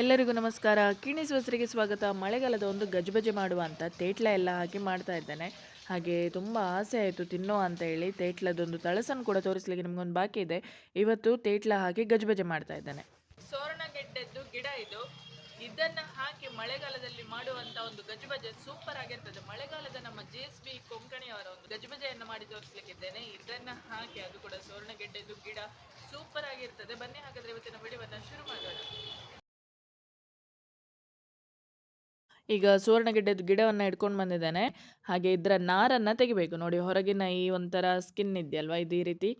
ಎಲ್ಲರಿಗೂ ನಮಸ್ಕಾರ. ಕಿಣಿಸ್ ಹೊಸರಿಗೆ ಸ್ವಾಗತ. ಮಳೆಗಾಲದ ಒಂದು ಗಜಬಜೆ ಮಾಡುವ ಅಂತ ತೇಟ್ಲ ಎಲ್ಲ ಹಾಕಿ ಮಾಡ್ತಾ ಇದ್ದೇನೆ. ಹಾಗೆ ತುಂಬ ಆಸೆ ಆಯಿತು ತಿನ್ನೋ ಅಂತ ಹೇಳಿ ತೇಟ್ಲದೊಂದು ತಳಸನ್ನು ಕೂಡ ತೋರಿಸ್ಲಿಕ್ಕೆ ನಿಮ್ಗೊಂದು ಬಾಕಿ ಇದೆ. ಇವತ್ತು ತೇಟ್ಲ ಹಾಕಿ ಗಜಬಜೆ ಮಾಡ್ತಾ ಇದ್ದೇನೆ. ಸೋರಣಗೆಡ್ಡೆದ್ದು ಗಿಡ ಇದು. ಇದನ್ನು ಹಾಕಿ ಮಳೆಗಾಲದಲ್ಲಿ ಮಾಡುವಂತ ಒಂದು ಗಜಬಜೆ ಸೂಪರ್ ಆಗಿರ್ತದೆ. ಮಳೆಗಾಲದ ನಮ್ಮ ಜೆ ಎಸ್ ಬಿ ಕೊಂಕಣಿ ಅವರ ಒಂದು ಗಜಬಜೆಯನ್ನು ಮಾಡಿ ತೋರಿಸ್ಲಿಕ್ಕಿದ್ದೇನೆ ಇದನ್ನ ಹಾಕಿ ಅದು ಕೂಡ ಸೋರಣಗೆಡ್ಡೆದ್ದು ಗಿಡ ಸೂಪರ್ ಆಗಿರ್ತದೆ. ಬನ್ನಿ ಹಾಗಾದ್ರೆ ಇವತ್ತಿನ ವಿಡಿಯೋವನ್ನು ಶುರು ಮಾಡೋಣ. ಈಗ ಸುವರ್ಣಗೆಡ್ಡೆದು ಗಿಡವನ್ನು ಹಿಡ್ಕೊಂಡು ಬಂದಿದ್ದಾನೆ. ಹಾಗೆ ಇದರ ನಾರನ್ನು ತೆಗಿಬೇಕು. ನೋಡಿ, ಹೊರಗಿನ ಈ ಒಂಥರ ಸ್ಕಿನ್ ಇದೆಯಲ್ವಾ? ಇದು ಈ ರೀತಿ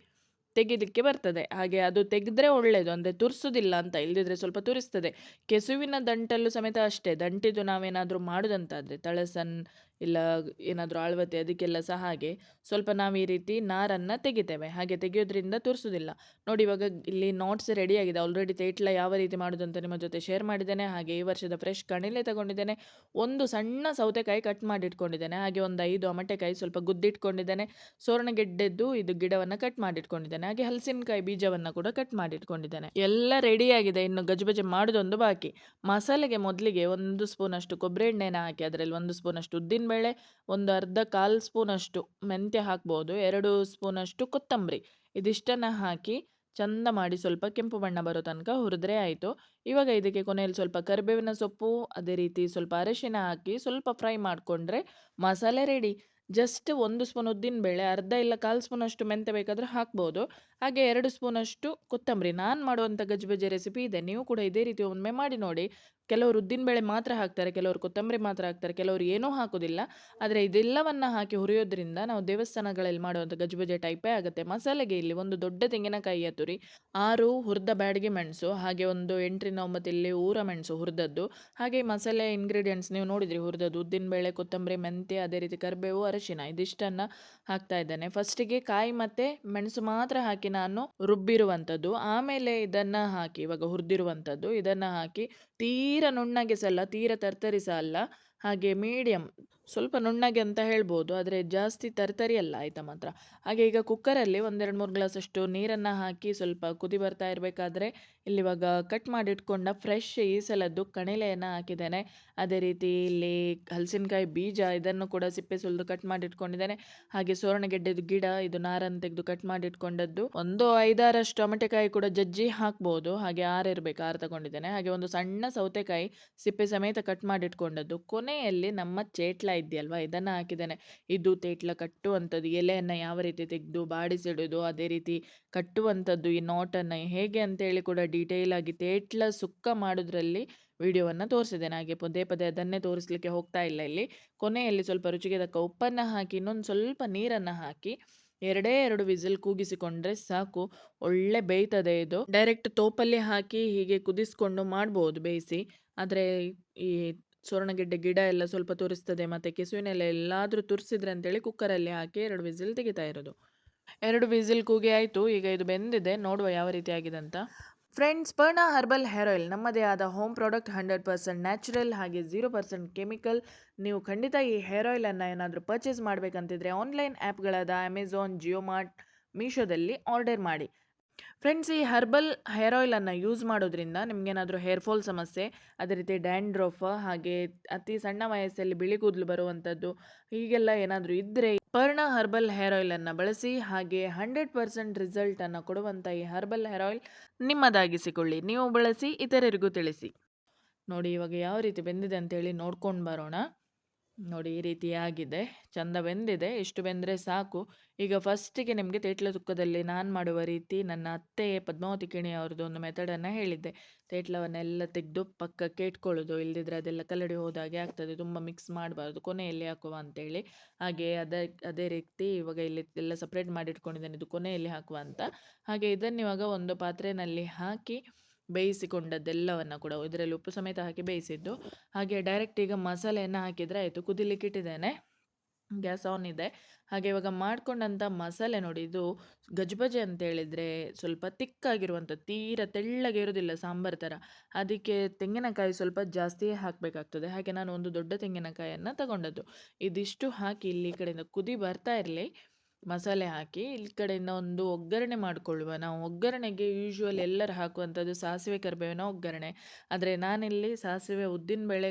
ತೆಗೆದಕ್ಕೆ ಬರ್ತದೆ. ಹಾಗೆ ಅದು ತೆಗೆದ್ರೆ ಒಳ್ಳೆಯದು ಅಂದರೆ ತುರಿಸೋದಿಲ್ಲ ಅಂತ ಇಲ್ಲದಿದ್ರೆ ಸ್ವಲ್ಪ ತುರಿಸ್ತದೆ. ಕೆಸುವಿನ ದಂಟಲ್ಲೂ ಸಮೇತ ಅಷ್ಟೇ. ದಂಟಿದು ನಾವೇನಾದರೂ ಮಾಡೋದಂತಾದರೆ, ತಳಸನ್ ಇಲ್ಲ ಏನಾದರೂ ಆಳ್ವತೆ ಅದಕ್ಕೆಲ್ಲ ಸಹ ಹಾಗೆ ಸ್ವಲ್ಪ ನಾವು ಈ ರೀತಿ ನಾರನ್ನು ತೆಗಿತೇವೆ. ಹಾಗೆ ತೆಗೆಯೋದ್ರಿಂದ ತುರಿಸೋದಿಲ್ಲ. ನೋಡಿ ಇವಾಗ ಇಲ್ಲಿ ನೋಟ್ಸ್ ರೆಡಿ ಆಗಿದೆ. ಆಲ್ರೆಡಿ ತೇಟ್ಲ ಯಾವ ರೀತಿ ಮಾಡೋದು ಅಂತ ನಿಮ್ಮ ಜೊತೆ ಶೇರ್ ಮಾಡಿದ್ದೇನೆ. ಹಾಗೆ ಈ ವರ್ಷದ ಫ್ರೆಶ್ ಕಣಿಲೆ ತಗೊಂಡಿದ್ದೇನೆ. ಒಂದು ಸಣ್ಣ ಸೌತೆಕಾಯಿ ಕಟ್ ಮಾಡಿ ಇಟ್ಕೊಂಡಿದ್ದೇನೆ ಹಾಗೆ ಒಂದು ಐದು ಅಮಟೆಕಾಯಿ ಸ್ವಲ್ಪ ಗುದ್ದಿಟ್ಕೊಂಡಿದ್ದೇನೆ. ಸೋರಣಗೆಡ್ಡೆದ್ದು ಇದು ಗಿಡವನ್ನು ಕಟ್ ಮಾಡಿಟ್ಕೊಂಡಿದ್ದೇನೆ. ಹಾಗೆ ಹಲಸಿನಕಾಯಿ ಬೀಜವನ್ನು ಕೂಡ ಕಟ್ ಮಾಡಿಟ್ಕೊಂಡಿದ್ದೇನೆ. ಎಲ್ಲ ರೆಡಿಯಾಗಿದೆ ಇನ್ನು ಗಜಬಜೆ ಮಾಡೋದೊಂದು ಬಾಕಿ. ಮಸಾಲೆಗೆ ಮೊದಲಿಗೆ ಒಂದು ಸ್ಪೂನಷ್ಟು ಕೊಬ್ಬರಿ ಎಣ್ಣೆನ ಹಾಕಿ, ಅದರಲ್ಲಿ ಒಂದು ಸ್ಪೂನ್ ಅಷ್ಟು ಉದ್ದಿನಬೇಳೆ ಒಂದು ಅರ್ಧ ಕಾಲು ಸ್ಪೂನ್ ಅಷ್ಟು ಮೆಂತ್ಯ ಹಾಕ್ಬೋದು, ಎರಡು ಸ್ಪೂನ್ ಅಷ್ಟು ಕೊತ್ತಂಬರಿ. ಇದಿಷ್ಟನ್ನು ಹಾಕಿ ಚಂದ ಮಾಡಿ ಸ್ವಲ್ಪ ಕೆಂಪು ಬಣ್ಣ ಬರೋ ತನಕ ಹುರಿದ್ರೆ ಆಯಿತು. ಇವಾಗ ಇದಕ್ಕೆ ಕೊನೆಯಲ್ಲಿ ಸ್ವಲ್ಪ ಕರಿಬೇವಿನ ಸೊಪ್ಪು, ಅದೇ ರೀತಿ ಸ್ವಲ್ಪ ಅರಿಶಿನ ಹಾಕಿ ಸ್ವಲ್ಪ ಫ್ರೈ ಮಾಡಿಕೊಂಡ್ರೆ ಮಸಾಲೆ ರೆಡಿ. ಜಸ್ಟ್ ಒಂದು ಸ್ಪೂನ್ ಉದ್ದಿನ ಬೇಳೆ, ಅರ್ಧ ಇಲ್ಲ ಕಾಲು ಸ್ಪೂನಷ್ಟು ಮೆಂತೆ ಬೇಕಾದರೆ ಹಾಕ್ಬೋದು. ಹಾಗೆ ಎರಡು ಸ್ಪೂನಷ್ಟು ಕೊತ್ತಂಬರಿ. ನಾನು ಮಾಡುವಂಥ ಗಜ್ಬಜೆ ರೆಸಿಪಿ ಇದೆ. ನೀವು ಕೂಡ ಇದೇ ರೀತಿ ಒಮ್ಮೆ ಮಾಡಿ ನೋಡಿ. ಕೆಲವರು ಉದ್ದಿನಬೇಳೆ ಮಾತ್ರ ಹಾಕ್ತಾರೆ, ಕೆಲವರು ಕೊತ್ತಂಬರಿ ಮಾತ್ರ ಹಾಕ್ತಾರೆ, ಕೆಲವರು ಏನೂ ಹಾಕೋದಿಲ್ಲ. ಆದರೆ ಇದೆಲ್ಲವನ್ನು ಹಾಕಿ ಹುರಿಯೋದ್ರಿಂದ ನಾವು ದೇವಸ್ಥಾನಗಳಲ್ಲಿ ಮಾಡುವಂಥ ಗಜ್ಬಜೆ ಟೈಪೇ ಆಗುತ್ತೆ. ಮಸಾಲೆಗೆ ಇಲ್ಲಿ ಒಂದು ದೊಡ್ಡ ತೆಂಗಿನಕಾಯಿಯ ತುರಿ ಆರು ಹುರಿದ ಬ್ಯಾಡಿಗೆ ಮೆಣಸು, ಹಾಗೆ ಒಂದು ಎಂಟರಿಂದ ಒಂಬತ್ತು ಇಲ್ಲಿ ಊರ ಮೆಣಸು ಹುರಿದದ್ದು, ಹಾಗೆ ಮಸಾಲೆ ಇಂಗ್ರೀಡಿಯೆಂಟ್ಸ್ ನೀವು ನೋಡಿದ್ರಿ ಹುರಿದದ್ದು ಉದ್ದಿನಬೇಳೆ ಕೊತ್ತಂಬರಿ, ಮೆಂತ್ಯ, ಅದೇ ರೀತಿ ಕರಿಬೇವು, ಅರಶಿನ, ಇದಿಷ್ಟನ್ನು ಹಾಕ್ತಾ ಇದ್ದೇನೆ. ಫಸ್ಟಿಗೆ ಕಾಯಿ ಮತ್ತು ಮೆಣಸು ಮಾತ್ರ ಹಾಕಿ ನಾನು ರುಬ್ಬಿರುವಂಥದ್ದು. ಆಮೇಲೆ ಇದನ್ನು ಹಾಕಿ, ಇವಾಗ ಹುರಿದಿರುವಂಥದ್ದು, ಇದನ್ನು ಹಾಕಿ ತೀರ ನುಣ್ಣಗೆ ಸಲ್ಲ ತೀರ ತರ್ತರಿಸ ಅಲ್ಲ ಹಾಗೆ ಮೀಡಿಯಮ್ ಸ್ವಲ್ಪ ನುಣ್ಣಗೆ ಅಂತ ಹೇಳ್ಬೋದು, ಆದರೆ ಜಾಸ್ತಿ ತರ್ತರಿ ಅಲ್ಲ ಆಯಿತಾ ಮಾತ್ರ. ಹಾಗೆ ಈಗ ಕುಕ್ಕರಲ್ಲಿ ಒಂದೆರಡು ಮೂರು ಗ್ಲಾಸಷ್ಟು ನೀರನ್ನು ಹಾಕಿ ಸ್ವಲ್ಪ ಕುದಿ ಬರ್ತಾ ಇರಬೇಕಾದ್ರೆ ಇಲ್ಲಿವಾಗ ಕಟ್ ಮಾಡಿಟ್ಕೊಂಡ ಫ್ರೆಶ್ ಈ ಸಲದ್ದು ಕಣಿಲೆಯನ್ನು ಹಾಕಿದ್ದೇನೆ. ಅದೇ ರೀತಿ ಇಲ್ಲಿ ಹಲಸಿನಕಾಯಿ ಬೀಜ ಇದನ್ನು ಕೂಡ ಸಿಪ್ಪೆ ಸುಲಿದು ಕಟ್ ಮಾಡಿಟ್ಕೊಂಡಿದ್ದೇನೆ. ಹಾಗೆ ಸೋರಣಗೆಡ್ಡೆದು ಗಿಡ, ಇದು ನಾರನ್ನು ತೆಗೆದು ಕಟ್ ಮಾಡಿಟ್ಕೊಂಡದ್ದು. ಒಂದು ಐದಾರಷ್ಟು ಟೊಮೆಟೆಕಾಯಿ ಕೂಡ ಜಜ್ಜಿ ಹಾಕ್ಬೋದು. ಹಾಗೆ ಆರಿರ್ಬೇಕು ಆರು ತಗೊಂಡಿದ್ದೇನೆ. ಹಾಗೆ ಒಂದು ಸಣ್ಣ ಸೌತೆಕಾಯಿ ಸಿಪ್ಪೆ ಸಮೇತ ಕಟ್ ಮಾಡಿಟ್ಕೊಂಡದ್ದು. ಕೊನೆಯಲ್ಲಿ ನಮ್ಮ ಚೇಟ್ಲ ಇದೆಯಲ್ವಾ? ಇದನ್ನು ಹಾಕಿದ್ದೇನೆ. ಇದು ತೇಟ್ಲ ಕಟ್ಟುವಂಥದ್ದು, ಎಲೆಯನ್ನು ಯಾವ ರೀತಿ ತೆಗೆದು, ಬಾಡಿಸಿಡೋದು, ಅದೇ ರೀತಿ ಕಟ್ಟುವಂಥದ್ದು ಈ ನೋಟನ್ನು ಹೇಗೆ ಅಂತೇಳಿ ಕೂಡ ಡೀಟೇಲ್ ಆಗಿ ತೇಟ್ಲ ಸುಕ್ಕ ಮಾಡೋದ್ರಲ್ಲಿ ವಿಡಿಯೋವನ್ನು ತೋರಿಸಿದ್ದೇನೆ. ಹಾಗೆ ಪದೇ ಪದೇ ಅದನ್ನೇ ತೋರಿಸಲಿಕ್ಕೆ ಹೋಗ್ತಾ ಇಲ್ಲ ಇಲ್ಲಿ. ಕೊನೆಯಲ್ಲಿ ಸ್ವಲ್ಪ ರುಚಿಗೆ ತಕ್ಕ ಉಪ್ಪನ್ನು ಹಾಕಿ, ಇನ್ನೊಂದು ಸ್ವಲ್ಪ ನೀರನ್ನು ಹಾಕಿ, ಎರಡೇ ಎರಡು ವಿಸಿಲ್ ಕೂಗಿಸಿಕೊಂಡ್ರೆ ಸಾಕು. ಒಳ್ಳೆ ಬೇಯ್ತದೆ ಇದು. ಡೈರೆಕ್ಟ್ ತೋಪಲ್ಲಿ ಹಾಕಿ ಹೀಗೆ ಕುದಿಸ್ಕೊಂಡು ಮಾಡ್ಬೋದು ಬೇಯಿಸಿ. ಆದರೆ ಈ ಸುವರ್ಣಗೆಡ್ಡೆ ಗಿಡ ಎಲ್ಲ ಸ್ವಲ್ಪ ತುರಿಸ್ತದೆ ಮತ್ತು ಕೆಸುವಿನೆಲ್ಲ ಎಲ್ಲಾದರೂ ತುರಿಸಿದ್ರೆ ಅಂತೇಳಿ ಕುಕ್ಕರಲ್ಲಿ ಹಾಕಿ ಎರಡು ವಿಸಿಲ್ ತೆಗಿತಾ ಇರೋದು. ಎರಡು ವಿಸಿಲ್ ಕೂಗಿ ಆಯಿತು, ಈಗ ಇದು ಬೆಂದಿದೆ, ನೋಡುವ ಯಾವ ರೀತಿ ಆಗಿದೆ ಅಂತ. Friends, Parna herbal hair oil ನಮ್ಮದೇ ಆದ home product hundred percent natural ಹಾಗೆ ಝೀರೋ ಪರ್ಸೆಂಟ್ ಕೆಮಿಕಲ್. ನೀವು ಖಂಡಿತ ಈ ಹೇರ್ ಆಯಿಲನ್ನು ಏನಾದರೂ ಪರ್ಚೇಸ್ ಮಾಡಬೇಕಂತಿದ್ರೆ ಆನ್ಲೈನ್ ಆ್ಯಪ್ಗಳಾದ ಅಮೆಝಾನ್ ಜಿಯೋ ಮಾರ್ಟ್, ಮೀಶೋದಲ್ಲಿ ಆರ್ಡರ್ ಮಾಡಿ. ಫ್ರೆಂಡ್ಸ್, ಈ ಹರ್ಬಲ್ ಹೇರ್ ಆಯಿಲನ್ನು ಯೂಸ್ ಮಾಡೋದ್ರಿಂದ ನಿಮಗೇನಾದರೂ ಹೇರ್ ಫಾಲ್ ಸಮಸ್ಯೆ, ಅದೇ ರೀತಿ ಡ್ಯಾಂಡ್ರಫ್, ಹಾಗೆ ಅತಿ ಸಣ್ಣ ವಯಸ್ಸಲ್ಲಿ ಬಿಳಿ ಕೂದಲು ಬರುವಂಥದ್ದು, ಹೀಗೆಲ್ಲ ಏನಾದರೂ ಇದ್ದರೆ ಪರ್ಣ ಹರ್ಬಲ್ ಹೇರ್ ಆಯಿಲನ್ನು ಬಳಸಿ, ಹಾಗೆ ಹಂಡ್ರೆಡ್ ಪರ್ಸೆಂಟ್ ರಿಸಲ್ಟನ್ನು ಕೊಡುವಂಥ ಈ ಹರ್ಬಲ್ ಹೇರ್ ಆಯಿಲ್ ನಿಮ್ಮದಾಗಿಸಿಕೊಳ್ಳಿ. ನೀವು ಬಳಸಿ, ಇತರರಿಗೂ ತಿಳಿಸಿ. ನೋಡಿ ಇವಾಗ ಯಾವ ರೀತಿ ಬೆಂದಿದೆ ಅಂತೇಳಿ ನೋಡ್ಕೊಂಡು ಬರೋಣ. ನೋಡಿ ಈ ರೀತಿಯಾಗಿದೆ ಚಂದ ಬೆಂದಿದೆ. ಇಷ್ಟು ಬೆಂದರೆ ಸಾಕು. ಈಗ ಫಸ್ಟಿಗೆ ನಿಮಗೆ ತೇಟ್ಲ ತುಕ್ಕದಲ್ಲಿ ನಾನು ಮಾಡುವ ರೀತಿ ನನ್ನ ಅತ್ತೆ ಪದ್ಮಾವತಿ ಕಿಣಿ ಅವ್ರದ್ದು ಒಂದು ಮೆಥಡನ್ನು ಹೇಳಿದ್ದೆ. ತೇಟ್ಲವನ್ನೆಲ್ಲ ತೆಗೆದು ಪಕ್ಕಕ್ಕೆ ಇಟ್ಕೊಳ್ಳೋದು. ಇಲ್ಲದಿದ್ದರೆ ಅದೆಲ್ಲ ಕಲ್ಲಡಿ ಹೋದಾಗೆ ಆಗ್ತದೆ. ತುಂಬ ಮಿಕ್ಸ್ ಮಾಡಬಾರ್ದು. ಕೊನೆಯಲ್ಲಿ ಹಾಕುವ ಅಂತೇಳಿ. ಹಾಗೆ ಅದೇ ಅದೇ ರೀತಿ ಇವಾಗ ಇಲ್ಲಿ ಎಲ್ಲ ಸಪ್ರೇಟ್ ಮಾಡಿ ಇಟ್ಕೊಂಡಿದ್ದೇನೆ. ಇದು ಕೊನೆಯಲ್ಲಿ ಹಾಕುವ ಅಂತ. ಹಾಗೆ ಇದನ್ನು ಇವಾಗ ಒಂದು ಪಾತ್ರೆಯಲ್ಲಿ ಹಾಕಿ ಬೇಯಿಸಿಕೊಂಡದ್ದೆಲ್ಲವನ್ನು ಕೂಡ ಇದರಲ್ಲಿ ಉಪ್ಪು ಸಮೇತ ಹಾಕಿ ಬೇಯಿಸಿದ್ದು. ಹಾಗೆ ಡೈರೆಕ್ಟ್ ಈಗ ಮಸಾಲೆಯನ್ನು ಹಾಕಿದರೆ ಆಯಿತು, ಕುದಿಲಿಕ್ಕೆ ಇಟ್ಟಿದ್ದೇನೆ. ಗ್ಯಾಸ್ ಆನ್ ಇದೆ. ಹಾಗೆ ಇವಾಗ ಮಾಡ್ಕೊಂಡಂಥ ಮಸಾಲೆ ನೋಡಿ, ಇದು ಗಜ್ಬಜೆ ಅಂತ ಹೇಳಿದರೆ ಸ್ವಲ್ಪ ತಿಕ್ಕಾಗಿರುವಂಥ ತೀರ ತೆಳ್ಳಗೆ ಇರೋದಿಲ್ಲ ಸಾಂಬಾರು ಥರ ಅದಕ್ಕೆ ತೆಂಗಿನಕಾಯಿ ಸ್ವಲ್ಪ ಜಾಸ್ತಿಯೇ ಹಾಕಬೇಕಾಗ್ತದೆ. ಹಾಗೆ ನಾನು ಒಂದು ದೊಡ್ಡ ತೆಂಗಿನಕಾಯಿಯನ್ನು ತಗೊಂಡದ್ದು. ಇದಿಷ್ಟು ಹಾಕಿ ಇಲ್ಲಿ ಕಡೆಯಿಂದ ಕುದಿ ಬರ್ತಾ ಇರಲಿ. ಮಸಾಲೆ ಹಾಕಿ ಈ ಕಡೆಯಿಂದ ಒಂದು ಒಗ್ಗರಣೆ ಮಾಡಿಕೊಳ್ಳುವ. ನಾವು ಒಗ್ಗರಣೆಗೆ ಯೂಶ್ವಲ್ ಎಲ್ಲರೂ ಹಾಕುವಂಥದ್ದು ಸಾಸಿವೆ ಕರಿಬೇವಿನ ಒಗ್ಗರಣೆ. ಆದರೆ ನಾನಿಲ್ಲಿ ಸಾಸಿವೆ ಉದ್ದಿನಬೇಳೆ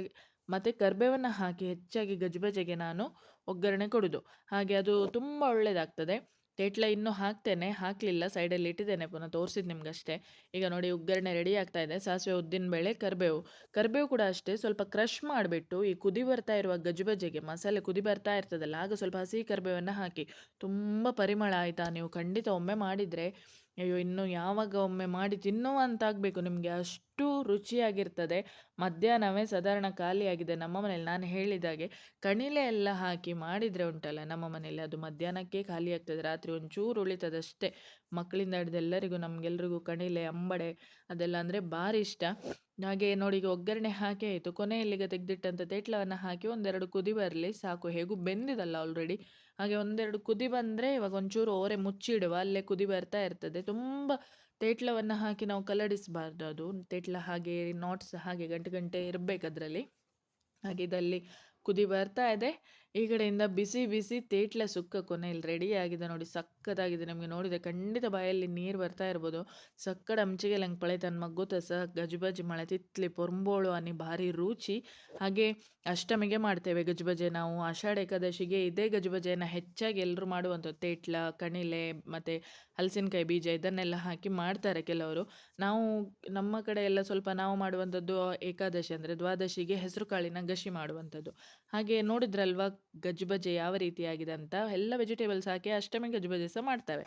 ಮತ್ತು ಕರಿಬೇವನ್ನು ಹಾಕಿ ಹೆಚ್ಚಾಗಿ ಗಜಬಜೆಗೆ ನಾನು ಒಗ್ಗರಣೆ ಕೊಡೋದು. ಹಾಗೆ ಅದು ತುಂಬ ಒಳ್ಳೆಯದಾಗ್ತದೆ ತೇಟ್ಲ ಇನ್ನೂ ಹಾಕ್ತೇನೆ, ಹಾಕಲಿಲ್ಲ ಸೈಡಲ್ಲಿ ಇಟ್ಟಿದ್ದೇನೆ, ಪುನಃ ತೋರಿಸಿದ್ದು ನಿಮ್ಗಷ್ಟೇ. ಈಗ ನೋಡಿ ಒಗ್ಗರಣೆ ರೆಡಿ ಆಗ್ತಾ ಇದೆ. ಸಾಸಿವೆ ಉದ್ದಿನಬೇಳೆ ಕರಿಬೇವು. ಕರಿಬೇವು ಕೂಡ ಅಷ್ಟೇ, ಸ್ವಲ್ಪ ಕ್ರಷ್ ಮಾಡಿಬಿಟ್ಟು ಈ ಕುದಿ ಬರ್ತಾ ಇರುವ ಗಜಬಜೆಗೆ ಮಸಾಲೆ ಕುದಿ ಬರ್ತಾ ಇರ್ತದಲ್ಲ ಆಗ ಸ್ವಲ್ಪ ಹಸಿ ಕರಿಬೇವನ್ನು ಹಾಕಿ, ತುಂಬ ಪರಿಮಳ ಆಯಿತಾ ನೀವು ಖಂಡಿತ ಒಮ್ಮೆ ಮಾಡಿದರೆ. ಅಯ್ಯೋ, ಇನ್ನು ಯಾವಾಗ ಒಮ್ಮೆ ಮಾಡಿ ತಿನ್ನುವ ಅಂತ ಆಗಬೇಕು ನಿಮಗೆ ಅಷ್ಟು ರುಚಿಯಾಗಿರ್ತದೆ. ಮಧ್ಯಾಹ್ನವೇ ಸಾಧಾರಣ ಖಾಲಿಯಾಗಿದೆ. ನಮ್ಮ ಮನೇಲಿ ನಾನು ಹೇಳಿದಾಗೆ ಕಣಿಲೆ ಎಲ್ಲ ಹಾಕಿ ಮಾಡಿದರೆ ಉಂಟಲ್ಲ, ನಮ್ಮ ಮನೇಲಿ ಅದು ಮಧ್ಯಾಹ್ನಕ್ಕೆ ಖಾಲಿ ಆಗ್ತದೆ ರಾತ್ರಿ ಒಂಚೂರು ಉಳಿತದಷ್ಟೇ. ಮಕ್ಕಳಿಂದ ಹಿಡಿದು ಎಲ್ಲರಿಗೂ, ನಮಗೆಲ್ರಿಗೂ ಕಣಿಲೆ, ಅಂಬಡೆ ಅದೆಲ್ಲ ಅಂದರೆ ಭಾರಿ ಇಷ್ಟ. ಹಾಗೆ ನೋಡಿ, ಈಗ ಒಗ್ಗರಣೆ ಹಾಕಿ ಆಯಿತು. ಕೊನೆಯಲ್ಲಿಗೆ ತೆಗೆದಿಟ್ಟಂಥ ತೇಟ್ಲವನ್ನು ಹಾಕಿ ಒಂದೆರಡು ಕುದಿ ಬರಲಿ, ಸಾಕು. ಹೇಗೂ ಬೆಂದಿದಲ್ಲ ಆಲ್ರೆಡಿ ಹಾಗೆ ಒಂದೆರಡು ಕುದಿ ಬಂದರೆ ಇವಾಗ ಒಂಚೂರು ಓರೆ ಮುಚ್ಚಿಡುವ, ಅಲ್ಲೇ ಕುದಿ ಬರ್ತಾ ಇರ್ತದೆ. ತುಂಬ ತೇಟ್ಲವನ್ನು ಹಾಕಿ ನಾವು ಕಲಡಿಸಬಾರ್ದು ಅದು. ತೇಟ್ಲ ಹಾಗೆ ನಾಟ್ಸ್ ಹಾಗೆ ಗಂಟೆ ಗಂಟೆ ಇರಬೇಕು ಅದರಲ್ಲಿ ಹಾಗೆ ಇದಲ್ಲಿ ಕುದಿ ಬರ್ತಾ ಇದೆ. ಈ ಕಡೆಯಿಂದ ಬಿಸಿ ಬಿಸಿ ತೇಟ್ಲ ಸುಕ್ಕ ಕೊನೆಯಲ್ಲಿ ರೆಡಿ ಆಗಿದೆ ನೋಡಿ, ಸಕ್ಕತ್ತಾಗಿದೆ. ನಮಗೆ ನೋಡಿದೆ ಖಂಡಿತ ಬಾಯಲ್ಲಿ ನೀರು ಬರ್ತಾ ಇರ್ಬೋದು. ಸಕ್ಕಡ ಅಂಚಿಗೆ ಲಂಗೆ ಪಳೆ ತನ್ನ ಮಗ್ಗುತ್ತ ಸಹ ಗಜಬಜಿ ಮಳೆ ತಿತ್ಲಿ ಪೊಂಬೋಳು ಅನ್ನಿ ಭಾರಿ ರುಚಿ. ಹಾಗೆ ಅಷ್ಟಮಿಗೆ ಮಾಡ್ತೇವೆ ಗಜಬಜೆ ನಾವು. ಆಷಾಢ ಏಕಾದಶಿಗೆ ಇದೇ ಗಜಬಜೆಯನ್ನು ಹೆಚ್ಚಾಗಿ ಎಲ್ಲರೂ ಮಾಡುವಂಥದ್ದು. ತೇಟ್ಲ, ಕಣಿಲೆ, ಮತ್ತು ಹಲಸಿನಕಾಯಿ ಬೀಜ ಇದನ್ನೆಲ್ಲ ಹಾಕಿ ಮಾಡ್ತಾರೆ ಕೆಲವರು. ನಾವು ನಮ್ಮ ಕಡೆ ಎಲ್ಲ ಸ್ವಲ್ಪ ನಾವು ಮಾಡುವಂಥದ್ದು ಏಕಾದಶಿ ಅಂದರೆ ದ್ವಾದಶಿಗೆ ಹೆಸರು ಕಾಳಿನ ಗಶಿ ಮಾಡುವಂಥದ್ದು. ಹಾಗೆ ನೋಡಿದ್ರಲ್ವಾ ಗಜ್ಬಜೆ ಯಾವ ರೀತಿಯಾಗಿದೆ ಅಂತ ಎಲ್ಲ ವೆಜಿಟೇಬಲ್ಸ್ ಹಾಕಿ ಅಷ್ಟಮಿ ಗಜ್ಬಜೆ ಸಹ ಮಾಡ್ತೇವೆ.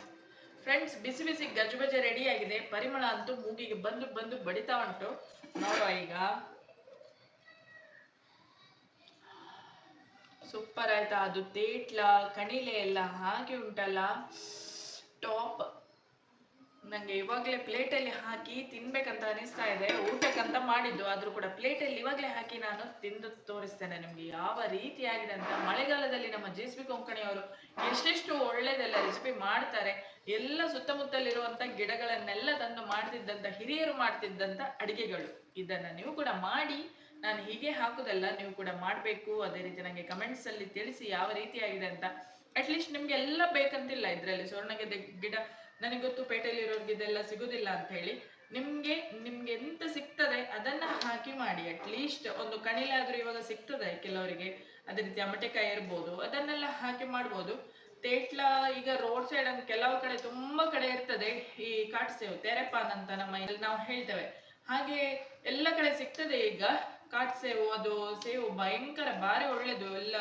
ಫ್ರೆಂಡ್ಸ್ ಬಿಸಿ ಬಿಸಿ ಗಜ್ಬಜೆ ರೆಡಿ ಆಗಿದೆ. ಪರಿಮಳ ಅಂತೂ ಮೂಗಿಗೆ ಬಂದು ಬಂದು ಬಡಿತಾ ಉಂಟು. ನೋಡುವ ಈಗ. ಸೂಪರ್ ಆಯ್ತಾ ಅದು ತೇಟ್ಲ, ಕಣಿಲೆ ಎಲ್ಲ ಹಾಗೆ ಉಂಟಲ್ಲ. ನನಗೆ ಪ್ಲೇಟ್ ಪ್ಲೇಟಲ್ಲಿ ಹಾಕಿ ತಿನ್ಬೇಕಂತ ಅನಿಸ್ತಾ ಇದೆ. ಊಟಕ್ಕಂತ ಮಾಡಿದ್ದು, ಆದ್ರೂ ಕೂಡ ಪ್ಲೇಟಲ್ಲಿ ಇವಾಗ್ಲೇ ಹಾಕಿ ನಾನು ತಿಂದು ತೋರಿಸ್ತೇನೆ ನಿಮಗೆ. ಯಾವ ರೀತಿಯಾಗಿದೆ ಅಂತ. ಮಳೆಗಾಲದಲ್ಲಿ ನಮ್ಮ ಜೆ ಎಸ್ ಬಿ ಕೊಂಕಣಿಯವರು ಎಷ್ಟೆಷ್ಟು ಒಳ್ಳೇದೆಲ್ಲ ರೆಸಿಪಿ ಮಾಡ್ತಾರೆ. ಎಲ್ಲ ಸುತ್ತಮುತ್ತಲಿರುವಂಥ ಗಿಡಗಳನ್ನೆಲ್ಲ ತಂದು ಮಾಡ್ತಿದ್ದಂತ, ಹಿರಿಯರು ಮಾಡ್ತಿದ್ದಂಥ ಅಡಿಗೆಗಳು. ಇದನ್ನ ನೀವು ಕೂಡ ಮಾಡಿ, ನಾನು ಹೀಗೆ ಹಾಕುದಲ್ಲ, ನೀವು ಕೂಡ ಮಾಡಬೇಕು. ಅದೇ ರೀತಿ ನನಗೆ ಕಮೆಂಟ್ಸಲ್ಲಿ ತಿಳಿಸಿ ಯಾವ ರೀತಿಯಾಗಿದೆ ಅಂತ. ಅಟ್ಲೀಸ್ಟ್ ನಿಮ್ಗೆ ಎಲ್ಲ ಬೇಕಂತಿಲ್ಲ ಇದರಲ್ಲಿ. ಸುವರ್ಣಗೆದ್ದೆ ಗಿಡ ನನಗೆ ಗೊತ್ತು ಪೇಟೆಯಲ್ಲಿ ಇರೋರಿಗೆ ಇದೆಲ್ಲ ಸಿಗುದಿಲ್ಲ ಅಂತ ಹೇಳಿ, ನಿಮ್ಗೆ ನಿಮ್ಗೆ ಎಂತ ಸಿಗ್ತದೆ ಅದನ್ನ ಹಾಕಿ ಮಾಡಿ ಅಟ್ಲೀಸ್ಟ್ ಒಂದು ಕಣಿಲಾದ್ರೂ ಇವಾಗ ಸಿಗ್ತದೆ ಕೆಲವರಿಗೆ, ಅದೇ ರೀತಿ ಅಮಟೆಕಾಯಿ ಇರ್ಬೋದು, ಅದನ್ನೆಲ್ಲ ಹಾಕಿ ಮಾಡ್ಬೋದು. ತೇಟ್ಲ ಈಗ ರೋಡ್ ಸೈಡ್ ಅಂತ ಕೆಲವು ಕಡೆ ತುಂಬಾ ಕಡೆ ಇರ್ತದೆ, ಈ ಕಾಟ್ಸೇವು ತೆರೆಪಾನ್ ಅಂತ ನಮ್ಮ ಇಲ್ಲಿ ನಾವು ಹೇಳ್ತೇವೆ. ಹಾಗೆ ಎಲ್ಲ ಕಡೆ ಸಿಗ್ತದೆ ಈಗ ಕಾಟ್ಸೇವು ಅದು ಸೇವು ಭಯಂಕರ ಬಾರಿ ಒಳ್ಳೇದು, ಎಲ್ಲ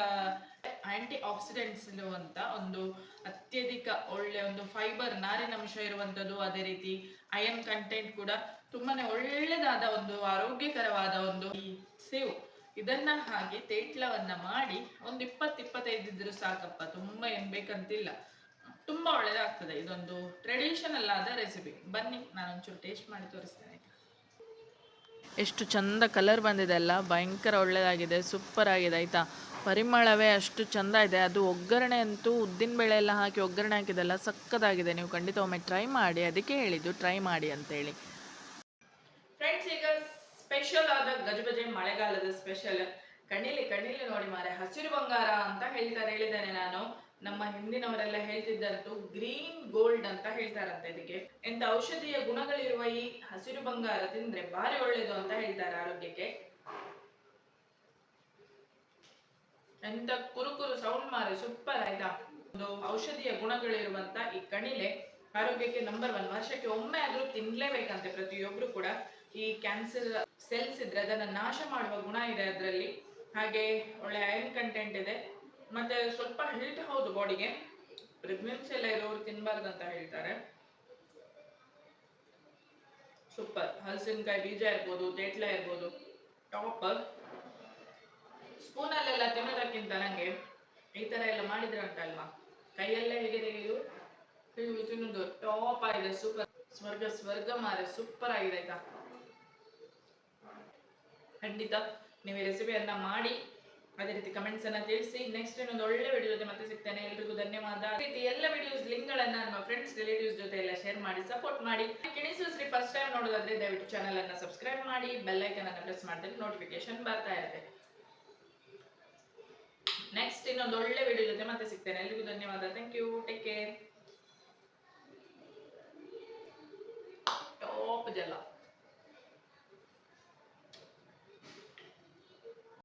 ಆಂಟಿ ಆಕ್ಸಿಡೆಂಟ್ಸ್ ಇರುವಂತ ಒಂದು ಅತ್ಯಧಿಕ ಒಳ್ಳೆ ಒಂದು ಫೈಬರ್ ನಾರಿನಂಶ ಇರುವಂತದ್ದು ಅದೇ ರೀತಿ ಅಯನ್ ಕಂಟೆಂಟ್ ಕೂಡ ತುಂಬಾನೇ ಒಳ್ಳೆದಾದ ಒಂದು ಆರೋಗ್ಯಕರವಾದ ಒಂದು ಈ ಸೇವು. ಇದನ್ನ ಹಾಗೆ ತೇಟ್ಲವನ್ನ ಮಾಡಿ ಒಂದು ಇಪ್ಪತ್ತು ಇಪ್ಪತ್ತೈದಿದ್ರು ಸಾಕಪ್ಪ, ತುಂಬಾ ಏನ್ ಬೇಕಂತಿಲ್ಲ. ತುಂಬಾ ಒಳ್ಳೇದಾಗ್ತದೆ. ಇದೊಂದು ಟ್ರೆಡಿಷನಲ್ ಆದ ರೆಸಿಪಿ ಬನ್ನಿ ನಾನು ಒಂಚೂರು ಟೇಸ್ಟ್ ಮಾಡಿ ತೋರಿಸ್ತೇನೆ. ಎಷ್ಟು ಚಂದ ಕಲರ್ ಬಂದಿದೆ ಅಲ್ಲ, ಭಯಂಕರ ಒಳ್ಳೆಯದಾಗಿದೆ ಸೂಪರ್ ಆಗಿದೆ, ಆಯಿತಾ? ಪರಿಮಳವೇ ಅಷ್ಟು ಚಂದ ಇದೆ. ಅದು ಒಗ್ಗರಣೆ ಅಂತೂ ಉದ್ದಿನ ಬೇಳೆ ಎಲ್ಲ ಹಾಕಿ ಒಗ್ಗರಣೆ ಹಾಕಿದೆಲ್ಲ ಸಕ್ಕದಾಗಿದೆ. ನೀವು ಖಂಡಿತ ಒಮ್ಮೆ ಟ್ರೈ ಮಾಡಿ, ಅದಕ್ಕೆ ಹೇಳಿದ್ದು ಟ್ರೈ ಮಾಡಿ ಅಂತೇಳಿ ಫ್ರೆಂಡ್ಸ್ ಈಗ ಸ್ಪೆಷಲ್ ಆದ ಗಜಬಜೆ ಮಳೆಗಾಲದ ಸ್ಪೆಷಲ್ ಕಣ್ಣಿಲಿ ಕಣ್ಣಿಲಿ ನೋಡಿ ಮಾರೆ, ಹಸಿರು ಬಂಗಾರ ಅಂತ ಹೇಳ್ತಾರೆ, ಹೇಳಿದ್ದೇನೆ ನಾನು. ನಮ್ಮ ಹಿಂದಿನವರೆಲ್ಲ ಹೇಳ್ತಿದ್ದಂತೂ ಗ್ರೀನ್ ಗೋಲ್ಡ್ ಅಂತ ಹೇಳ್ತಾರಂತೆ ಇದಕ್ಕೆ. ಎಂತ ಔಷಧೀಯ ಗುಣಗಳಿರುವ ಈ ಹಸಿರು ಬಂಗಾರ ತಿಂದ್ರೆ ಭಾರಿ ಒಳ್ಳೇದು ಅಂತ ಹೇಳ್ತಾರೆ ಆರೋಗ್ಯಕ್ಕೆ. ಎಂತ ಕುರುಕುರು ಸೌಂಡ್ ಮಾರೆ ಸೂಪರ್ ಆಯ್ತಾ? ಒಂದು ಔಷಧೀಯ ಗುಣಗಳಿರುವಂತ ಈ ಕಣಿಲೆ ಆರೋಗ್ಯಕ್ಕೆ ನಂಬರ್ ಒನ್ ವರ್ಷಕ್ಕೆ ಒಮ್ಮೆ ಆದ್ರೂ ತಿನ್ಲೇಬೇಕಂತೆ ಪ್ರತಿಯೊಬ್ರು ಕೂಡ. ಈ ಕ್ಯಾನ್ಸರ್ ಸೆಲ್ಸ್ ಇದ್ರೆ ಅದನ್ನ ನಾಶ ಮಾಡುವ ಗುಣ ಇದೆ ಅದರಲ್ಲಿ. ಹಾಗೆ ಒಳ್ಳೆ ಐರನ್ ಕಂಟೆಂಟ್ ಇದೆ. ಮತ್ತೆ ಸ್ವಲ್ಪ ಹೀಟ್ ಹೌದು ಬಾಡಿಗೆ ಪ್ರೆಗ್ನೆನ್ಸಿ ಎಲ್ಲ ಇರೋರು ತಿನ್ಬಾರ್ದು ಅಂತ ಹೇಳ್ತಾರೆ. ಸೂಪರ್ ಹಲಸಿನಕಾಯಿ ಬೀಜ ಇರ್ಬೋದು, ತೇಟ್ಲ ಇರ್ಬೋದು ಟಾಪ್ ಸ್ಪೂನಲ್ಲೆಲ್ಲ ತಿನ್ನೋದಕ್ಕಿಂತ ನಂಗೆ ಈ ತರ ಎಲ್ಲ ಮಾಡಿದ್ರೆ ಅಲ್ವಾ ಕೈಯಲ್ಲೇ ಹೇಗೆ ತಿನ್ನೋದು. ಟಾಪ್ ಆಗಿದೆ ಸೂಪರ್ ಸ್ವರ್ಗ ಸ್ವರ್ಗ ಮಾರೆ ಸೂಪರ್ ಆಗಿದೆ ಆಯ್ತಾ? ಖಂಡಿತ. ನೀವು ರೆಸಿಪಿಯನ್ನ ಮಾಡಿ ಅದೇ ರೀತಿ ಕಮೆಂಟ್ಸ್ ಅನ್ನ ತಿಳಿಸಿ ನೆಕ್ಸ್ಟ್ ಇನ್ನೊಂದು ಒಳ್ಳೆ ವಿಡಿಯೋ ಜೊತೆ ಮತ್ತೆ ಸಿಗ್ತೇನೆ. ಎಲ್ರಿಗೂ ಧನ್ಯವಾದ. ರೀತಿ ಎಲ್ಲ ವಿಡಿಯೋಸ್ ಲಿಂಕ್ ಗಳನ್ನ ನಮ್ಮ ಫ್ರೆಂಡ್ಸ್ ರಿಲೇಟಿವ್ಸ್ ಜೊತೆ ಎಲ್ಲ ಶೇರ್ ಮಾಡಿ ಸಪೋರ್ಟ್ ಮಾಡಿ. ಕಿಣಿಸು ಶ್ರೀ ಫಸ್ಟ್ ಟೈಮ್ ನೋಡೋದಾದ್ರೆ ದಯವಿಟ್ಟು ಚಾನಲ್ ಅನ್ನ ಸಬ್ಸ್ಕ್ರೈಬ್ ಮಾಡಿ ಬೆಲ್ ಐಕನ್ ಅನ್ನ ಪ್ರೆಸ್ ಮಾಡಿದ್ರೆ ನೋಟಿಫಿಕೇಶನ್ ಬರ್ತಾ ಇರುತ್ತೆ. ನೆಕ್ಸ್ಟ್ ಇನ್ನೊಂದು ಒಳ್ಳೆ ವಿಡಿಯೋ ಜೊತೆ ಮತ್ತೆ ಸಿಗ್ತೇನೆ. ಎಲ್ರಿಗೂ ಧನ್ಯವಾದ. ಥ್ಯಾಂಕ್ ಯು ಟೇಕ್ ಕೇರ್ ಟಾಪ್ ಜಲ್ಲ